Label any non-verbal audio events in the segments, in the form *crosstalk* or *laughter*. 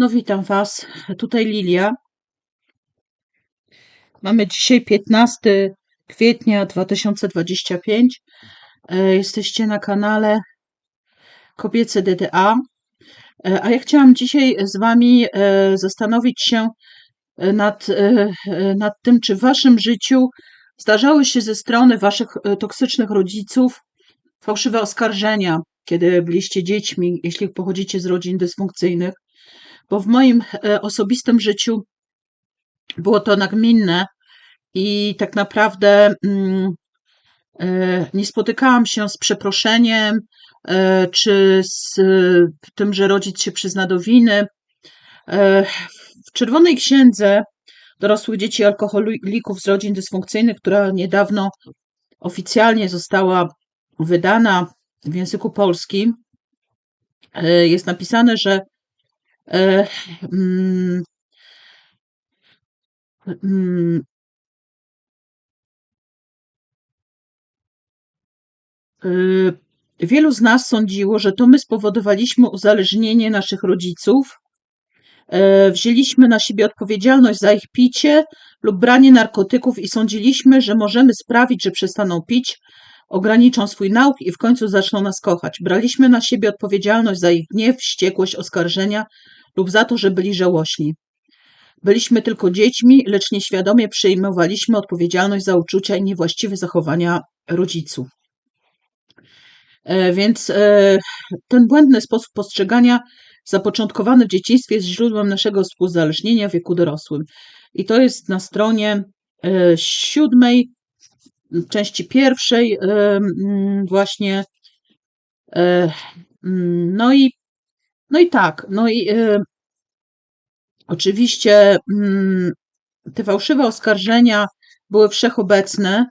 No witam Was, tutaj Lilia. Mamy dzisiaj 15 kwietnia 2025. E, Jesteście na kanale Kobiece DDA. E, A ja chciałam dzisiaj z Wami e, zastanowić się nad, nad tym, czy w Waszym życiu zdarzały się ze strony Waszych toksycznych rodziców fałszywe oskarżenia, kiedy byliście dziećmi, jeśli pochodzicie z rodzin dysfunkcyjnych bo w moim e, osobistym życiu było to nagminne i tak naprawdę mm, e, nie spotykałam się z przeproszeniem e, czy z tym, że rodzic się przyzna do winy. W Czerwonej Księdze dorosłych dzieci alkoholików z rodzin dysfunkcyjnych, która niedawno oficjalnie została wydana w języku polskim, jest napisane, że Mm, mm, e, wielu z nas sądziło, że to my spowodowaliśmy uzależnienie naszych rodziców. E, wzięliśmy na siebie odpowiedzialność za ich picie lub branie narkotyków i sądziliśmy, że możemy sprawić, że przestaną pić, ograniczą swój nauk i w końcu zaczną nas kochać. Braliśmy na siebie odpowiedzialność za ich gniew, wściekłość, oskarżenia lub za to, że byli żałośni. Byliśmy tylko dziećmi, lecz nieświadomie przejmowaliśmy odpowiedzialność za uczucia i niewłaściwe zachowania rodziców. E, więc e, ten błędny sposób postrzegania, zapoczątkowany w dzieciństwie, jest źródłem naszego współzależnienia w wieku dorosłym. I to jest na stronie e, siódmej, części pierwszej, właśnie. No i no i tak, no i y, oczywiście y, te fałszywe oskarżenia były wszechobecne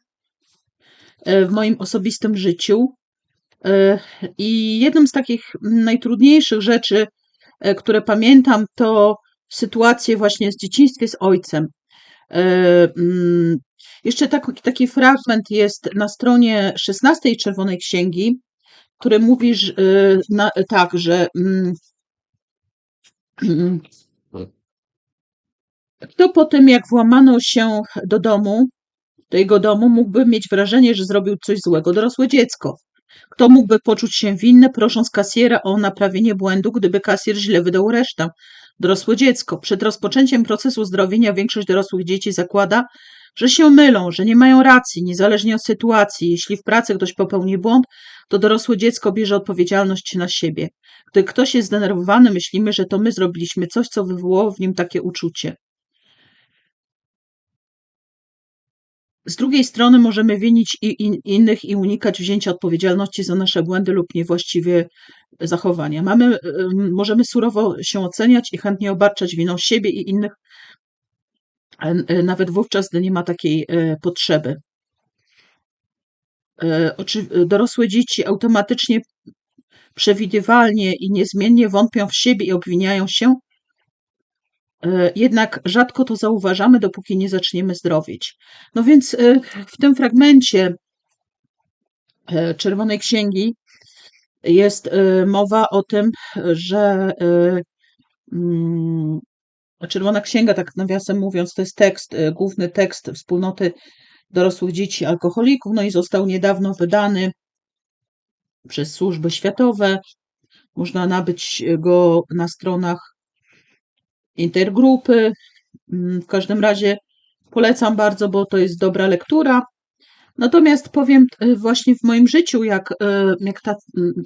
y, w moim osobistym życiu. Y, I jedną z takich najtrudniejszych rzeczy, y, które pamiętam, to sytuacje właśnie z dzieciństwie z ojcem. Y, jeszcze taki, taki fragment jest na stronie 16 Czerwonej Księgi, który mówi że, na, tak, że mm, *clears throat* kto po tym, jak włamano się do domu, do jego domu, mógłby mieć wrażenie, że zrobił coś złego? Dorosłe dziecko. Kto mógłby poczuć się winny, prosząc kasjera o naprawienie błędu, gdyby kasjer źle wydał resztę? Dorosłe dziecko. Przed rozpoczęciem procesu zdrowienia większość dorosłych dzieci zakłada, że się mylą, że nie mają racji, niezależnie od sytuacji. Jeśli w pracy ktoś popełni błąd, to dorosłe dziecko bierze odpowiedzialność na siebie. Gdy ktoś jest zdenerwowany, myślimy, że to my zrobiliśmy coś, co wywołało w nim takie uczucie. Z drugiej strony możemy winić i in, innych i unikać wzięcia odpowiedzialności za nasze błędy lub niewłaściwe zachowania. Mamy, możemy surowo się oceniać i chętnie obarczać winą siebie i innych, nawet wówczas, gdy nie ma takiej e, potrzeby. E, dorosłe dzieci automatycznie, przewidywalnie i niezmiennie wątpią w siebie i obwiniają się, jednak rzadko to zauważamy, dopóki nie zaczniemy zdrowieć. No więc w tym fragmencie Czerwonej Księgi jest mowa o tym, że mm, Czerwona Księga, tak nawiasem mówiąc, to jest tekst, e, główny tekst wspólnoty dorosłych dzieci alkoholików, no i został niedawno wydany przez służby światowe. Można nabyć go na stronach intergrupy. Mm, w każdym razie polecam bardzo, bo to jest dobra lektura. Natomiast powiem e, właśnie w moim życiu, jak, e, jak ta,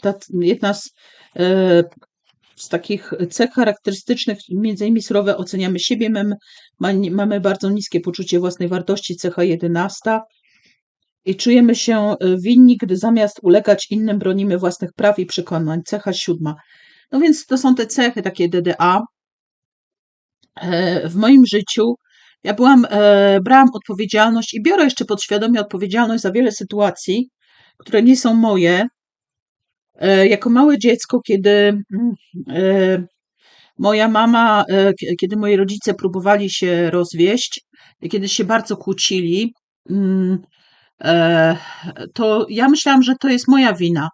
ta jedna z z takich cech charakterystycznych, między innymi surowe oceniamy siebie, mamy, mamy bardzo niskie poczucie własnej wartości, cecha 11 i czujemy się e, winni, gdy zamiast ulegać innym bronimy własnych praw i przekonań, cecha siódma. No więc to są te cechy takie DDA. E, w moim życiu ja byłam, e, brałam odpowiedzialność i biorę jeszcze podświadomie odpowiedzialność za wiele sytuacji, które nie są moje, jako małe dziecko, kiedy mm, e, moja mama, e, kiedy moi rodzice próbowali się rozwieść, kiedy się bardzo kłócili, mm, to ja myślałam, że to jest moja wina.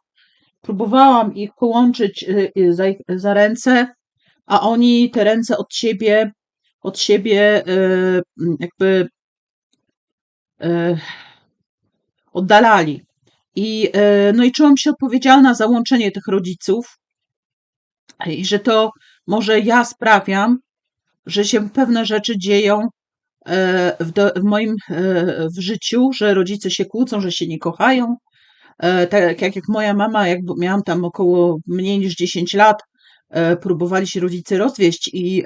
Próbowałam ich połączyć za, za ręce, a oni te ręce od siebie, od siebie e, jakby e, oddalali. I, e, no i czułam się odpowiedzialna za łączenie tych rodziców i że to może ja sprawiam, że się pewne rzeczy dzieją e, w, do, w moim e, w życiu, że rodzice się kłócą, że się nie kochają. Tak jak, jak moja mama, jak miałam tam około mniej niż 10 lat, próbowali się rodzice rozwieść i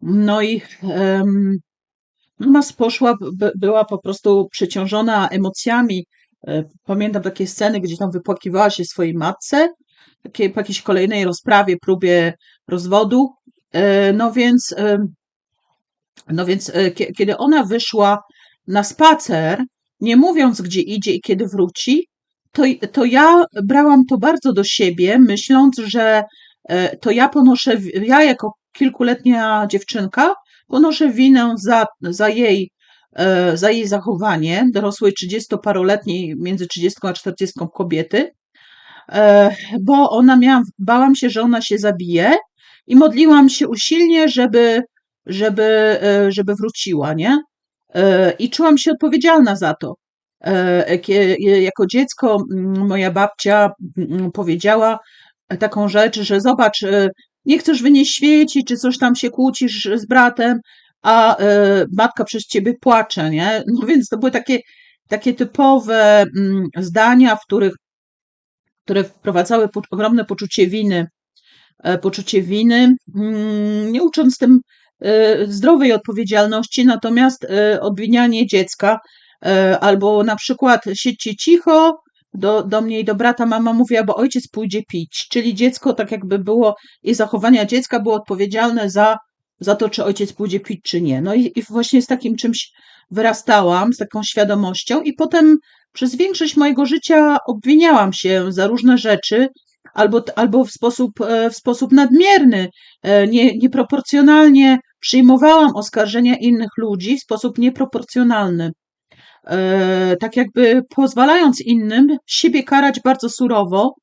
no i mama poszła, była po prostu przeciążona emocjami, pamiętam takie sceny, gdzie tam wypłakiwała się swojej matce, takie, po jakiejś kolejnej rozprawie, próbie rozwodu. E, no więc, e, no więc kiedy ona wyszła na spacer, nie mówiąc gdzie idzie i kiedy wróci, to, to ja brałam to bardzo do siebie, myśląc, że to ja ponoszę, ja jako kilkuletnia dziewczynka, ponoszę winę za, za jej E, za jej zachowanie dorosłej 30-paroletniej, między 30 a 40 kobiety, e, bo ona miała, bałam się, że ona się zabije i modliłam się usilnie, żeby, żeby, e, żeby wróciła, nie? I czułam się odpowiedzialna za to. Jako dziecko moja babcia powiedziała taką rzecz, że zobacz, nie chcesz wynieść świeci, czy coś tam się kłócisz z bratem, a y, matka przez ciebie płacze, nie? No więc to były takie, takie typowe mm, zdania, w których, które wprowadzały ogromne poczucie winy, e, poczucie winy, mm, nie ucząc tym e, zdrowej odpowiedzialności, natomiast e, obwinianie dziecka, albo na przykład siedźcie cicho, do, do mnie i do brata mama mówiła, bo ojciec pójdzie pić, czyli dziecko tak jakby było, i zachowania dziecka było odpowiedzialne za za to, czy ojciec pójdzie pić, czy nie. No i, i właśnie z takim czymś wyrastałam, z taką świadomością, i potem przez większość mojego życia obwiniałam się za różne rzeczy, albo, albo w, sposób, e, w sposób nadmierny, e, nie, nieproporcjonalnie przyjmowałam oskarżenia innych ludzi w sposób nieproporcjonalny. E, tak jakby pozwalając innym siebie karać bardzo surowo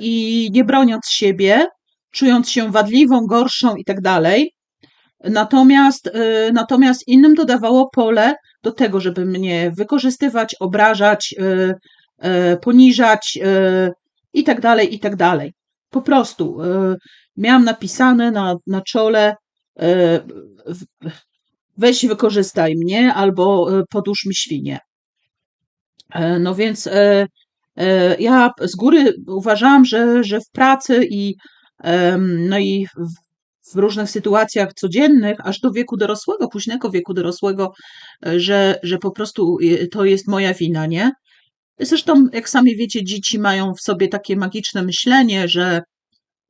i nie broniąc siebie, czując się wadliwą, gorszą i tak dalej. Natomiast, y, natomiast innym dodawało pole do tego, żeby mnie wykorzystywać, obrażać, y, y, poniżać i tak dalej, i tak dalej. Po prostu miałam napisane na, na czole weź wykorzystaj mnie albo podłóż mi świnie. No więc ja z góry uważałam, że, że w pracy i no i w różnych sytuacjach codziennych, aż do wieku dorosłego, późnego wieku dorosłego, e, że, że po prostu e, to jest moja wina, nie? Zresztą, jak sami wiecie, dzieci mają w sobie takie magiczne myślenie, że,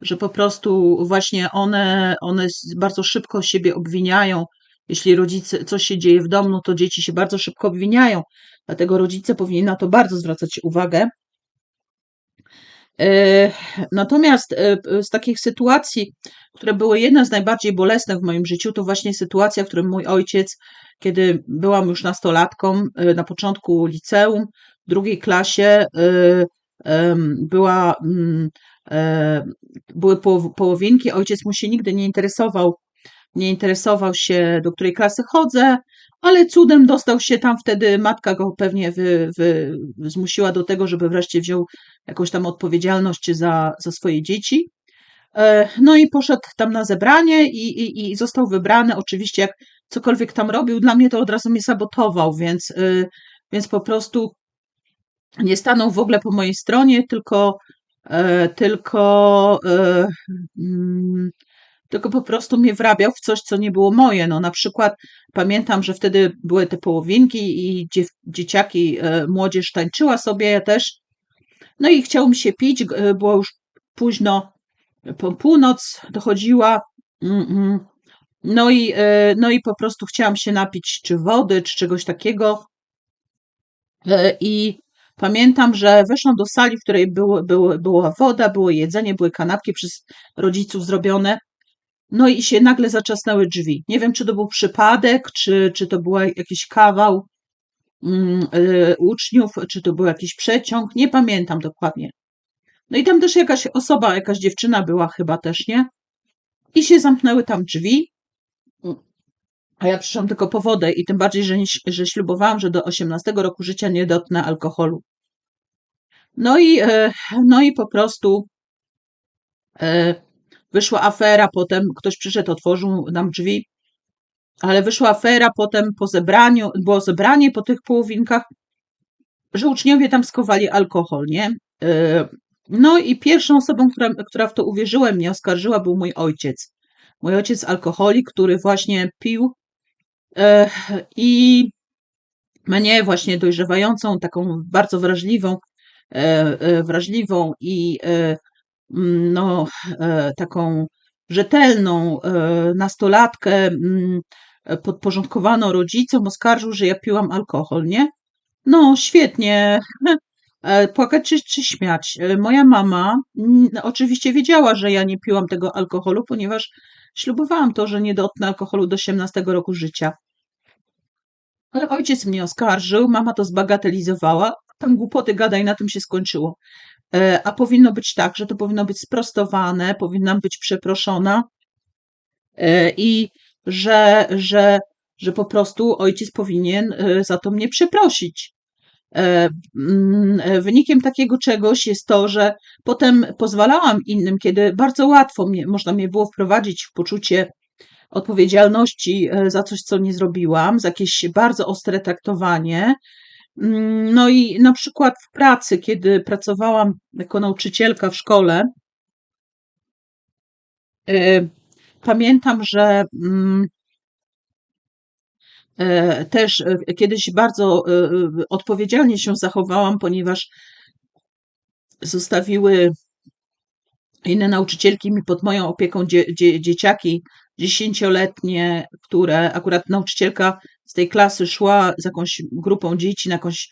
że po prostu właśnie one, one bardzo szybko siebie obwiniają. Jeśli rodzice, coś się dzieje w domu, to dzieci się bardzo szybko obwiniają. Dlatego rodzice powinni na to bardzo zwracać uwagę. E, natomiast e, z takich sytuacji, które były jedne z najbardziej bolesnych w moim życiu, to właśnie sytuacja, w której mój ojciec, kiedy byłam już nastolatką, e, na początku liceum, w drugiej klasie, była, mm, były połowinki, ojciec mu się nigdy nie interesował, nie interesował się, do której klasy chodzę, ale cudem dostał się tam wtedy, matka go pewnie wy, wy, zmusiła do tego, żeby wreszcie wziął jakąś tam odpowiedzialność za, za swoje dzieci. E, no i poszedł tam na zebranie i, i, i został wybrany. Oczywiście, jak cokolwiek tam robił, dla mnie to od razu mnie sabotował, więc, e, więc po prostu nie stanął w ogóle po mojej stronie, tylko, e, tylko mm, tylko po prostu mnie wrabiał w coś, co nie było moje. No, na przykład pamiętam, że wtedy były te połowinki i dziew, dzieciaki, e, młodzież tańczyła sobie, ja też. No i chciało mi się pić, e, było już późno, po północ dochodziła. No i, e, no i po prostu chciałam się napić czy wody, czy czegoś takiego. I pamiętam, że weszłam do sali, w której było, było, była woda, było jedzenie, były kanapki przez rodziców zrobione. No i się nagle zaczasnęły drzwi. Nie wiem, czy to był przypadek, czy, czy to był jakiś kawał mm, y, uczniów, czy to był jakiś przeciąg. Nie pamiętam dokładnie. No i tam też jakaś osoba, jakaś dziewczyna była chyba też, nie? i się zamknęły tam drzwi. A ja przyszłam tylko po wodę i tym bardziej, że, że ślubowałam, że do 18 roku życia nie dotknę alkoholu. No i, e, no i po prostu e, wyszła afera, potem ktoś przyszedł, otworzył nam drzwi, ale wyszła afera potem po zebraniu, było zebranie po tych połowinkach, że uczniowie tam skowali alkohol, nie? E, no i pierwszą osobą, która, która w to uwierzyła, mnie oskarżyła, był mój ojciec. Mój ojciec alkoholik, który właśnie pił i mnie właśnie dojrzewającą, taką bardzo wrażliwą, E, e, wrażliwą i e, no, taką rzetelną nastolatkę mm, podporządkowaną rodzicom oskarżył, że ja piłam alkohol, nie? No, świetnie. *laughs* Płakać czy, czy śmiać. Moja mama mm, oczywiście wiedziała, że ja nie piłam tego alkoholu, ponieważ ślubowałam to, że nie dotknę alkoholu do 18 roku życia. Ale ojciec mnie oskarżył, mama to zbagatelizowała, tam głupoty gada i na tym się skończyło. E, a powinno być tak, że to powinno być sprostowane, powinnam być przeproszona e, i że, że, że po prostu ojciec powinien e, za to mnie przeprosić. Mm, wynikiem takiego czegoś jest to, że potem pozwalałam innym, kiedy bardzo łatwo mnie, można mnie było wprowadzić w poczucie odpowiedzialności za coś, co nie zrobiłam, za jakieś bardzo ostre traktowanie, no i na przykład w pracy, kiedy pracowałam jako nauczycielka w szkole, y, pamiętam, że mm, e, też e, kiedyś bardzo e, odpowiedzialnie się zachowałam, ponieważ zostawiły inne nauczycielki mi pod moją opieką dzie, dzie, dzieciaki dziesięcioletnie, które akurat nauczycielka z tej klasy szła z jakąś grupą dzieci na jakąś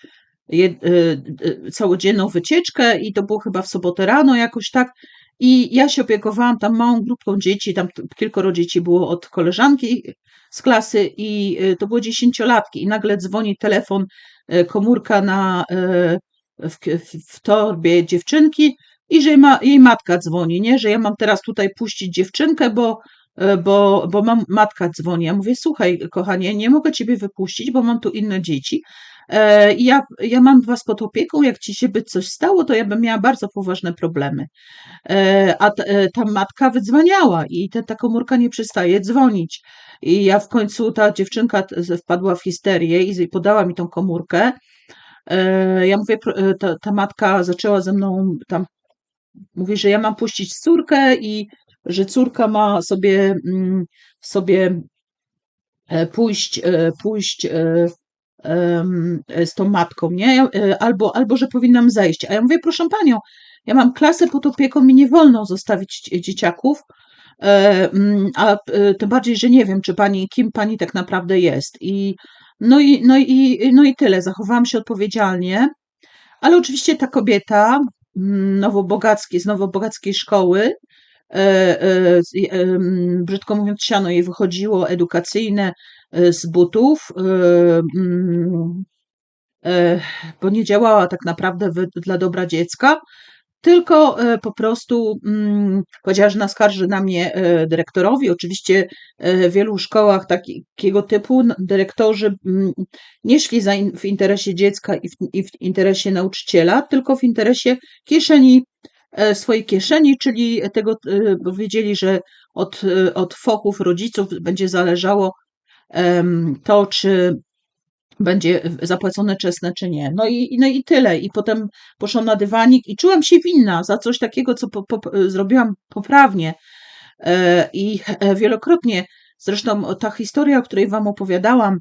jed, y, y, całodzienną wycieczkę i to było chyba w sobotę rano jakoś tak. I ja się opiekowałam tam małą grupką dzieci, tam kilkoro dzieci było od koleżanki z klasy i y, to było dziesięciolatki i nagle dzwoni telefon, komórka na, w, w torbie dziewczynki i że ma, jej matka dzwoni, nie? że ja mam teraz tutaj puścić dziewczynkę, bo bo, bo mam, matka dzwoni. Ja mówię, słuchaj, kochanie, nie mogę ciebie wypuścić, bo mam tu inne dzieci. E, ja, ja mam was pod opieką, jak ci się by coś stało, to ja bym miała bardzo poważne problemy. E, a ta, ta matka wydzwaniała i ta, ta komórka nie przestaje dzwonić. I ja w końcu, ta dziewczynka wpadła w histerię i podała mi tą komórkę. Ja mówię, ta, ta matka zaczęła ze mną tam, mówi, że ja mam puścić córkę i że córka ma sobie, mm, sobie e, pójść, e, pójść e, z tą matką, nie? Albo, albo że powinnam zejść. A ja mówię, proszę panią, ja mam klasę pod opieką, mi nie wolno zostawić dzieciaków, mm, a tym bardziej, że nie wiem, czy pani, kim pani tak naprawdę jest. I no i, no i, no i tyle. Zachowałam się odpowiedzialnie, ale oczywiście ta kobieta mm, nowobogackiej, z nowobogackiej szkoły, brzydko mówiąc, siano jej wychodziło edukacyjne e, z butów, mm, bo nie działała tak naprawdę dla dobra dziecka, tylko po prostu mm, powiedziała, że naskarży na mnie dyrektorowi. Oczywiście w wielu szkołach takiego typu dyrektorzy mm, nie szli w interesie dziecka i w interesie nauczyciela, tylko w interesie kieszeni E, swojej kieszeni, czyli tego, e, bo wiedzieli, że od, e, od fochów rodziców będzie zależało to, czy będzie zapłacone czesne, czy nie. No i, no i tyle. I potem poszłam na dywanik i czułam się winna za coś takiego, co po, po, zrobiłam poprawnie. I wielokrotnie, zresztą ta historia, o której Wam opowiadałam,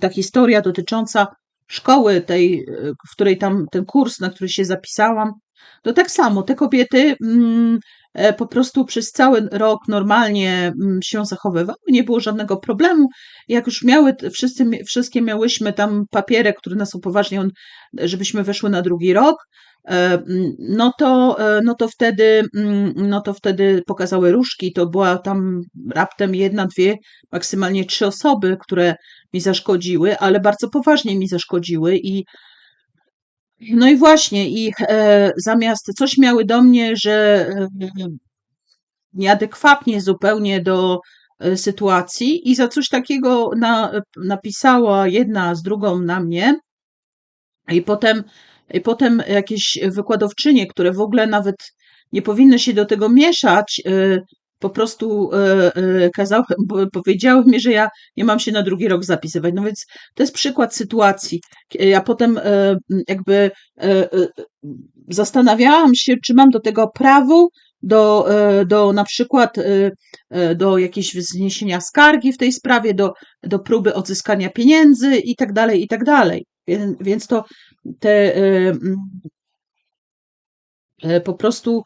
ta historia dotycząca szkoły, tej, w której tam ten kurs, na który się zapisałam, to tak samo, te kobiety mm, e, po prostu przez cały rok normalnie mm, się zachowywały, nie było żadnego problemu. Jak już miały, wszyscy, wszystkie miałyśmy tam papierek, który nas upoważniał, żebyśmy weszły na drugi rok, e, mm, no to, e, no to wtedy, no to wtedy pokazały różki, to była tam raptem jedna, dwie, maksymalnie trzy osoby, które mi zaszkodziły, ale bardzo poważnie mi zaszkodziły i no i właśnie, i e, zamiast coś miały do mnie, że, nieadekwatnie zupełnie do e, sytuacji i za coś takiego na, napisała jedna z drugą na mnie. I potem, I potem jakieś wykładowczynie, które w ogóle nawet nie powinny się do tego mieszać, e, po prostu kazały, powiedziały mi, że ja nie mam się na drugi rok zapisywać. No więc to jest przykład sytuacji. Ja potem jakby zastanawiałam się, czy mam do tego prawo, do, do na przykład do jakiejś wzniesienia skargi w tej sprawie, do, do próby odzyskania pieniędzy i tak dalej, i tak dalej. Więc to te po prostu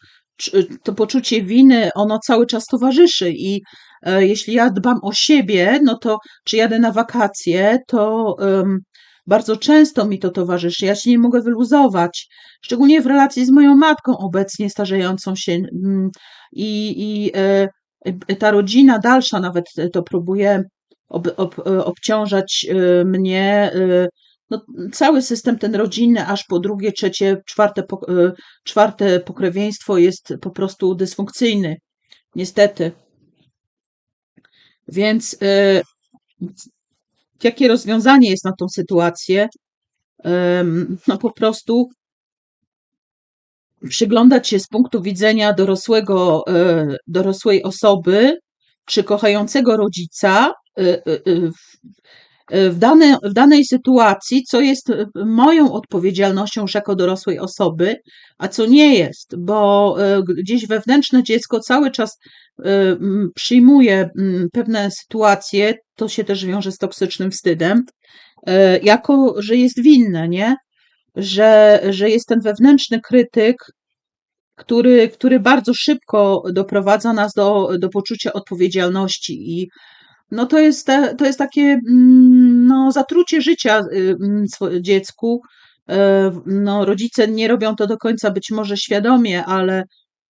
to poczucie winy, ono cały czas towarzyszy i e, jeśli ja dbam o siebie, no to czy jadę na wakacje, to um, bardzo często mi to towarzyszy. Ja się nie mogę wyluzować, szczególnie w relacji z moją matką obecnie starzejącą się mm, i, i e, ta rodzina dalsza nawet to próbuje ob, ob, obciążać e, mnie no, cały system ten rodzinny, aż po drugie, trzecie, czwarte, e, czwarte pokrewieństwo jest po prostu dysfunkcyjny. Niestety. Więc y, jakie rozwiązanie jest na tą sytuację? Y, no po prostu przyglądać się z punktu widzenia dorosłego, y, dorosłej osoby, czy kochającego rodzica, w, dane, w danej sytuacji, co jest e, moją odpowiedzialnością jako dorosłej osoby, a co nie jest, bo e, gdzieś wewnętrzne dziecko cały czas e, przyjmuje pewne sytuacje, to się też wiąże z toksycznym wstydem, jako, że jest winne, nie? Że, że jest ten wewnętrzny krytyk, który, który bardzo szybko doprowadza nas do, do poczucia odpowiedzialności i no to jest, to jest takie mm, no, zatrucie życia y, mm, dziecku. E, no, rodzice nie robią to do końca być może świadomie, ale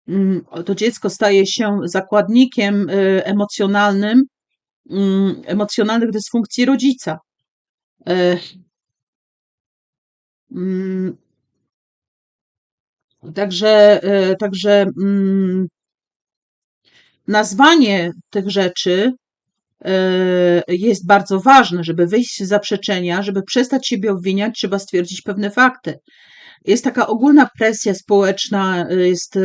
mm, to dziecko staje się zakładnikiem y, emocjonalnym, emocjonalnych dysfunkcji rodzica. E, także, e, także nazwanie tych rzeczy jest bardzo ważne, żeby wyjść z zaprzeczenia, żeby przestać siebie obwiniać, trzeba stwierdzić pewne fakty. Jest taka ogólna presja społeczna, jest,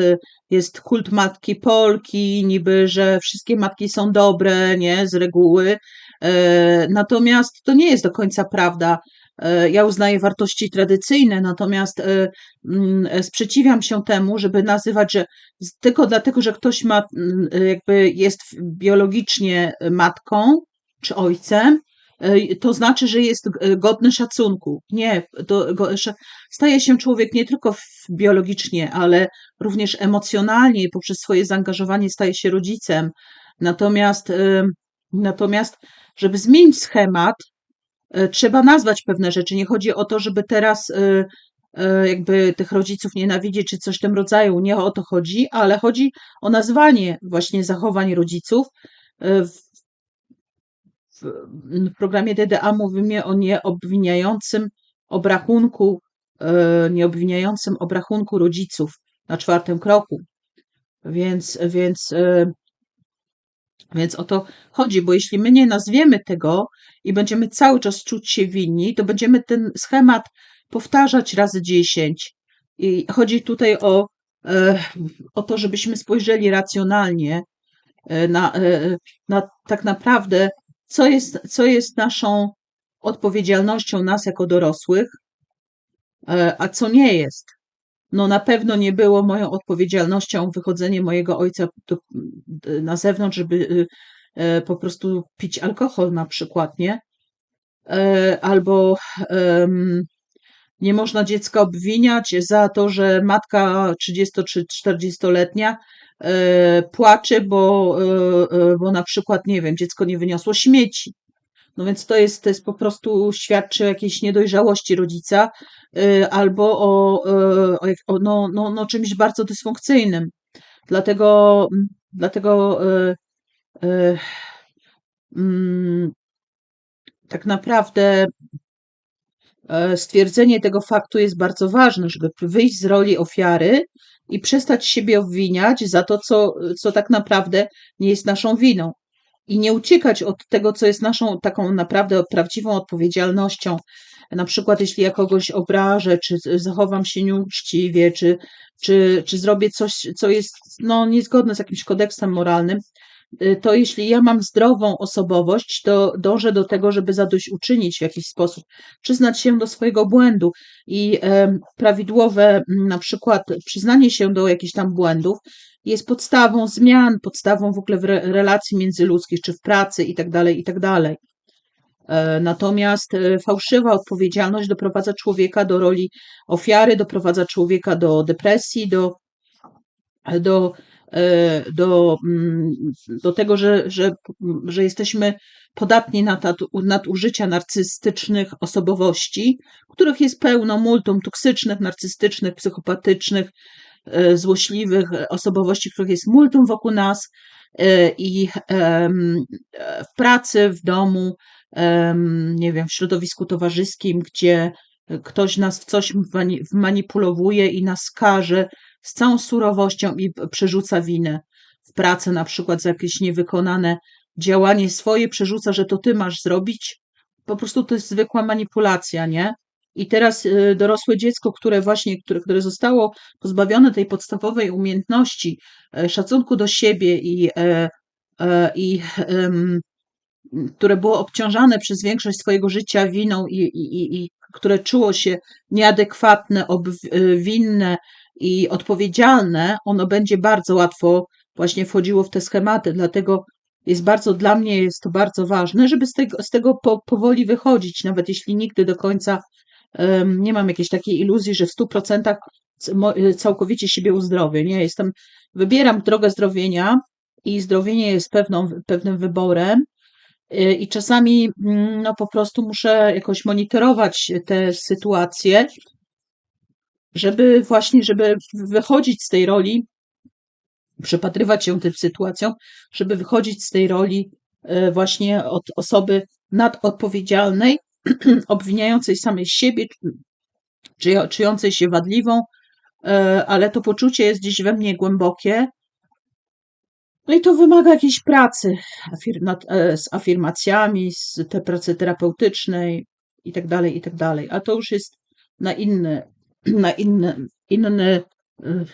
jest kult matki Polki, niby, że wszystkie matki są dobre, nie, z reguły. E, natomiast to nie jest do końca prawda. E, ja uznaję wartości tradycyjne, natomiast e, mm, sprzeciwiam się temu, żeby nazywać, że tylko dlatego, że ktoś ma, mm, jakby jest biologicznie matką czy ojcem, e, to znaczy, że jest godny szacunku. Nie, to staje się człowiek nie tylko biologicznie, ale również emocjonalnie poprzez swoje zaangażowanie staje się rodzicem. Natomiast, natomiast żeby zmienić schemat, E, trzeba nazwać pewne rzeczy. Nie chodzi o to, żeby teraz e, e, jakby tych rodziców nienawidzieć czy coś w tym rodzaju. Nie o to chodzi, ale chodzi o nazwanie właśnie zachowań rodziców. W, w programie DDA mówimy o nieobwiniającym obrachunku, nieobwiniającym obrachunku rodziców na czwartym kroku. Więc, więc więc o to chodzi, bo jeśli my nie nazwiemy tego i będziemy cały czas czuć się winni, to będziemy ten schemat powtarzać razy dziesięć. I chodzi tutaj o, e, o to, żebyśmy spojrzeli racjonalnie e, na, e, na tak naprawdę, co jest, co jest naszą odpowiedzialnością nas jako dorosłych, a co nie jest no na pewno nie było moją odpowiedzialnością wychodzenie mojego ojca do, na zewnątrz, żeby e, po prostu pić alkohol na przykład, nie? E, albo nie można dziecka obwiniać za to, że matka 30 czy 40-letnia e, płacze, bo, bo na przykład, nie wiem, dziecko nie wyniosło śmieci. No więc to jest, to jest po prostu świadczy o jakiejś niedojrzałości rodzica y, albo o, y, o, no, no, no czymś bardzo dysfunkcyjnym. Dlatego, dlatego y, mm, tak naprawdę e, stwierdzenie tego faktu jest bardzo ważne, żeby wyjść z roli ofiary i przestać siebie obwiniać za to, co, co tak naprawdę nie jest naszą winą. I nie uciekać od tego, co jest naszą taką naprawdę prawdziwą odpowiedzialnością. Na przykład, jeśli ja kogoś obrażę, czy zachowam się nieuczciwie, czy, czy, czy zrobię coś, co jest no, niezgodne z jakimś kodeksem moralnym, to jeśli ja mam zdrową osobowość, to dążę do tego, żeby zadośćuczynić w jakiś sposób, przyznać się do swojego błędu i prawidłowe na przykład przyznanie się do jakichś tam błędów jest podstawą zmian, podstawą w ogóle w re, relacji międzyludzkich, czy w pracy i tak dalej, i tak. E, Natomiast e, fałszywa odpowiedzialność doprowadza człowieka do roli ofiary, doprowadza człowieka do depresji, do, do, do, mm, do tego, że, że, że jesteśmy podatni na nadużycia narcystycznych osobowości, których jest pełno, multum toksycznych, narcystycznych, psychopatycznych, e, złośliwych osobowości, których jest multum wokół nas e, i e, w pracy, w domu, nie wiem, w środowisku towarzyskim, gdzie ktoś nas w coś wmani- wmanipulowuje i nas karze z całą surowością i przerzuca winę. W pracy na przykład za jakieś niewykonane działanie swoje przerzuca, że to ty masz zrobić. Po prostu to jest zwykła manipulacja, nie? I teraz y, dorosłe dziecko, które właśnie, które, które zostało pozbawione tej podstawowej umiejętności e, szacunku do siebie i, e, e, i które było obciążane przez większość swojego życia winą i, i, i, i które czuło się nieadekwatne, obwinne i odpowiedzialne, ono będzie bardzo łatwo właśnie wchodziło w te schematy. Dlatego jest bardzo, dla mnie jest to bardzo ważne, żeby z tego, z tego po, powoli wychodzić, nawet jeśli nigdy do końca em, nie mam jakiejś takiej iluzji, że w 100% c- mo- całkowicie siebie uzdrowię. Nie, jestem, wybieram drogę zdrowienia i zdrowienie jest pewną, pewnym wyborem. Y, I czasami mm, no, po prostu muszę jakoś monitorować te sytuacje, żeby właśnie, żeby wychodzić z tej roli, przypatrywać się tym sytuacjom, żeby wychodzić z tej roli y, właśnie od osoby nadodpowiedzialnej, *clears throat* obwiniającej samej siebie, czy, czującej się wadliwą, y, ale to poczucie jest gdzieś we mnie głębokie. No i to wymaga jakiejś pracy e, z afirmacjami, z te pracy terapeutycznej i tak dalej, i tak dalej. A to już jest na inny, na inny, inny, y,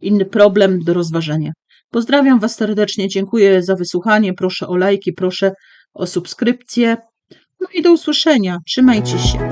inny problem do rozważenia. Pozdrawiam Was serdecznie, dziękuję za wysłuchanie, proszę o lajki, proszę o subskrypcję. No i do usłyszenia. Trzymajcie się.